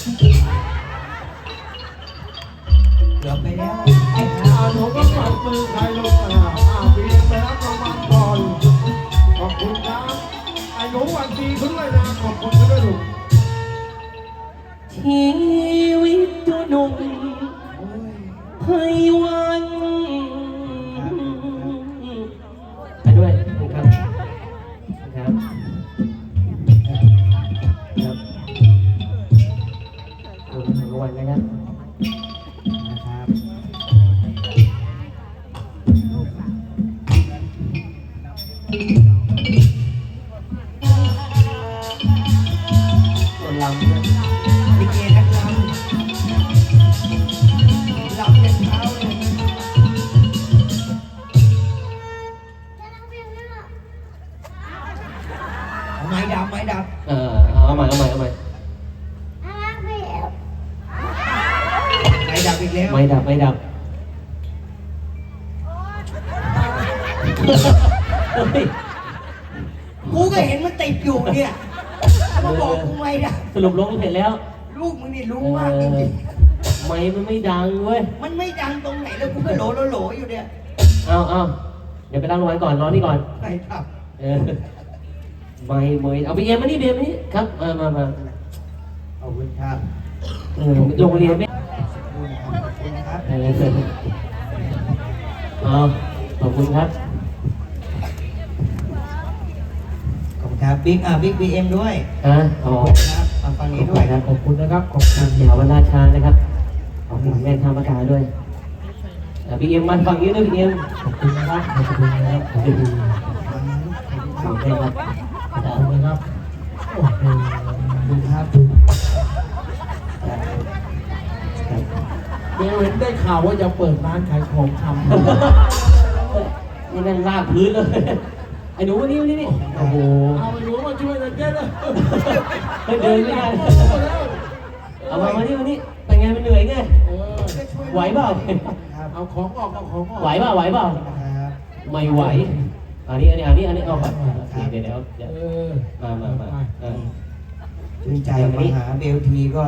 หบไปแล้วไอ้หนูก็ปัดมือใครลงอะอ่าบีไปรับรางวัลก่อนขอบคุณครัไอ้หนูวันดีขึ้นเลนะขอบคุณด้วยลูกชีวิตตัวหนุ่มำด้วยลิเกนักลำลำยันเช้าเลยไม้ดับไม้ดับเออเอาใหม่เอาใหม่เอาใหม่ไม้ดับอีกแล้วไม่ดับไม่ดับเฮ้ยกูก็เห็นมันติดอยู่เนี่ย มาบอกกูไม้ดับสรุปลงเสร็จแล้ว ลูกมึงนี่รู้มากจริงไม่มันไม่ดังเว้ยๆมันไม่ดังตรงไหนแล้วกูก็โหลโหลโหลอยู่เนี่ยเอาเอาเดี๋ยวไปรับรางวัลก่อนรอนี่ก่อนไม้ดับเออไม่ไม่เอาไปเอ็มมานี่เบียมมานี่ครับมามามาขอบคุณครับเออโรงเรียนไม่ขอบคุณครับเออเอาขอบคุณครับ ขอบคุณครับบิ๊กอะบิ๊กบีเอ็มด้วยอะอ๋อครับมาฟังขอนี้บด้คุวยณครับขอบคุณนะครับ ขอบคุณเดี๋ยววันราชานะครับ ขอบคุณแม่ทำประกาศด้วยพี่เอ็มมาฝั่งนี้ด้วยพี่เอ็มขอบคุณนะครับ ขอบคุณนะครับขอบคุณขอบคุณครับขอบคุณนะครับโอ้โหขอบคุณครับเดี๋ยวเห็นได้ข่าวว่าจะเปิดร้านขายของชำนี่นั่งลากพื้นเลยไอ้หนูวันนี้วันนี้นี่โอ้โหเอาไอ้หนูมาช่วยหน่อยเจ๊เลยเฮ้ยเดินไม่ได้เอามาวันนี้วันนี้เป็นไงมันเหนื่อยไงเออไหวเปล่าครับเอาของออกเอาของออกไหวเปล่าไหวเปล่าครับไม่ไหวอันนี้อันนี้อันนี้อันนี้เอาก่อนโอเคเดี๋ยวเดี๋ยวเดี๋ยวเออมามามาเออชื่นใจมาหาเบลทีก็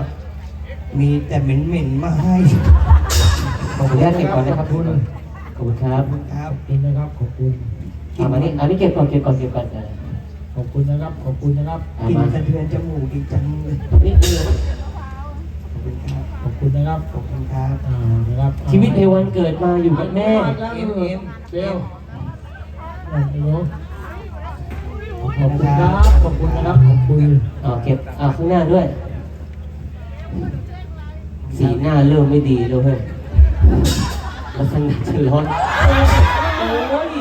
มีแต่เหม็นเหม็นๆมาให้ขอบคุณแรกเก็บก่อนนะครับขอบคุณครับขอบคุณครับขอบคุณนะครับขอบคุณ เอามานี่อันนี้เก็บก่อนเก็บก่อนเก็บก่อนเออขอบคุณนะครับ ขอบคุณนะครับเอากินมาสะเทือนจมูกดีจังเลยนี่นี่เลยขอบคุณครับ ขอบคุณนะครับขอบคุณครับอ่านะครับชีวิตในวันเกิดมาอยู่กับแม่เอ็มเอ็มเบลอะไอ้หนูขอบคุณครับ ขอบคุณนะครับ ขอบคุณอ่าเก็บอ่าข้างหน้าด้วย สีหน้าเริ่มไม่ดีแล้วเฮ้ยลักษณะจะร้อนโอ้ย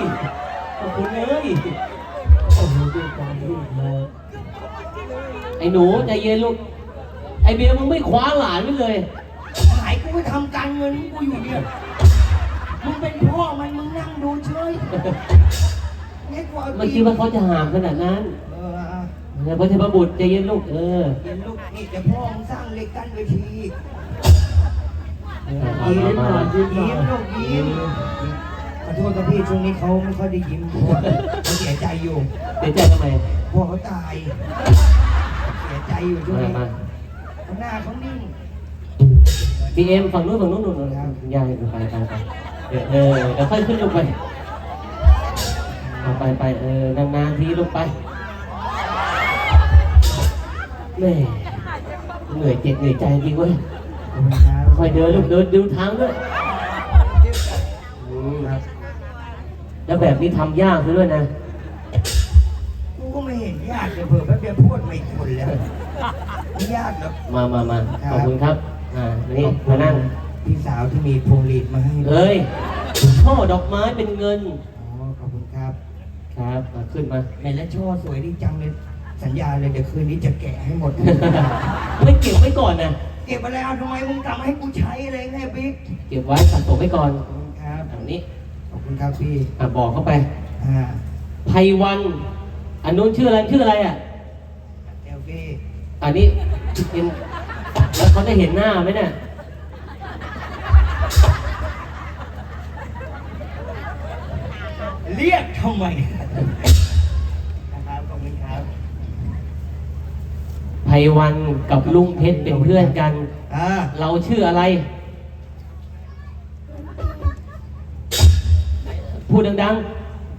ขอบคุณเลยโอ้โหด้วยความที่เราไอ้หนูใจเย็นลูก ไอ้เบียร์มึงไม่คว้าหลานไปเลยหายกูไปทำการเงินกูอยู่เนี่ย มึงเป็นพ่อมันมึงนั่งดูเฉยให้กูเอาไม่คิดว่าเขาจะหามขนาดนั้นเอออะแล้วพระเทพบุตรใจเย็นลูก เออเห็นลูกนี่เดี๋ยวพ่อมึงสร้างเหล็กกั้นเวทีเอายิ้มมาหน่มาอย ยิ้มลูกยิ้มข อโทษกับพี่ช่วงนี้เขาไม่ค่อยได้ยิ้มเขาเสียใจอยู่เดี๋ยวใจทำไมพ่อเขาตาย เสียใจอยู่ช่วงมานี้มาเขาหน้าเขานิ่ง บีเอ็มฝั่งนู้นฝั่งนู้นนู้นยายไปไปไปเดี๋ยวเออเดี๋ยวค่อยขึ้นลงไปเอาไปไปเออนานๆทีลงไปแม่เหนื่อยเจ็บเหนื่อยใจจริงเว้ย ขอบคุณครับ ค่อยเดินลูกเดินดูทางด้วย แล้วแบบนี้ทำยากซะด้วยนะ กูก็ไม่เห็นยากเลยเผื่อแป๊บเดียวพูดไม่คนแล้วไม่ยากหรอก มามามาขอบคุณครับ อ่า นี่ มานั่ง พี่สาวที่มีพวงหลีดมาให้ด้วยเอ้ยช่อดอกไม้เป็นเงิน อ๋อขอบคุณครับ ครับมาขึ้นมา แม่และช่อสวยดีจังเลย สัญญาเลยเดี๋ยวคืนนี้จะแกะให้หมด ไม่เก็บไว้ก่อนนะ เก็บอะไรเอาทำไมมึงกลับมาให้กูใช้อะไรไงบิ๊กเก็บไว้สะสมไว้ก่อนขอบคุณครับ อันนี้ขอบ คุณครับพี่อะบอกเข้าไปอ่าไพวัน อันนู้นชื่ออะไรชื่ออะไรอะเอลพี่อันนี้เป็นแล้วเขาจะเห็นหน้าไหมเนี่ยเรียกทำไมนะครับขอบคุณครับไพวันกับลุงเพชรเป็นเพื่อนกัน อ่าเราชื่ออะไร ดดัง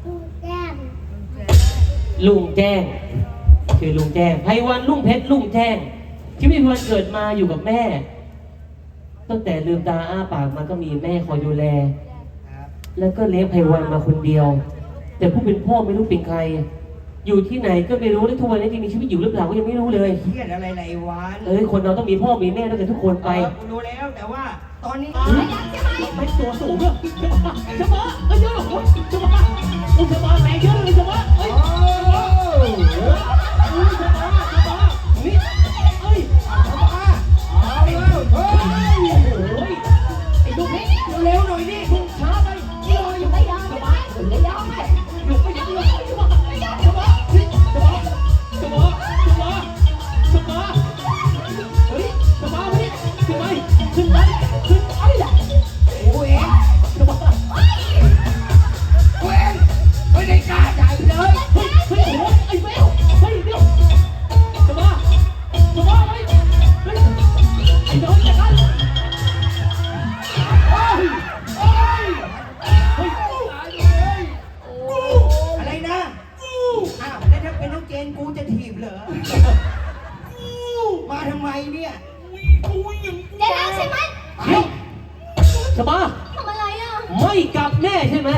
ลูกแก้มๆ ลุงแจ้ง คือลุงแจ้งไพวันลุงเพชรลุงแจ้ง ชีวิตไพวันเกิดมาอยู่กับแม่ ตั้งแต่ลืมตาอ้าปากมาก็มีแม่คอยดูแล แล้วก็เลี้ยงไพวันมาคนเดียว แต่ผู้เป็นพ่อไม่รู้เป็นใคร อยู่ที่ไหนก็ไม่รู้และทุกวันนี้จะมีชีวิตอยู่หรือเปล่าก็ยังไม่รู้เลย เครียดอะไรไรวานเอ้ยคนเราต้องมีพ่อมีแม่ด้วยกันทุกคนไป เออกูรู้แล้วแต่ว่า ตอนนี้ไม่ตัวสูงอะเฉพาะเฉพาะเอ้ยเยอะหรอเฉพาะอุ้มเฉพาะแรงเยอะเลยเฉพาะ สบาทำอะไรอะไม่กลับแน่ใช่ไหม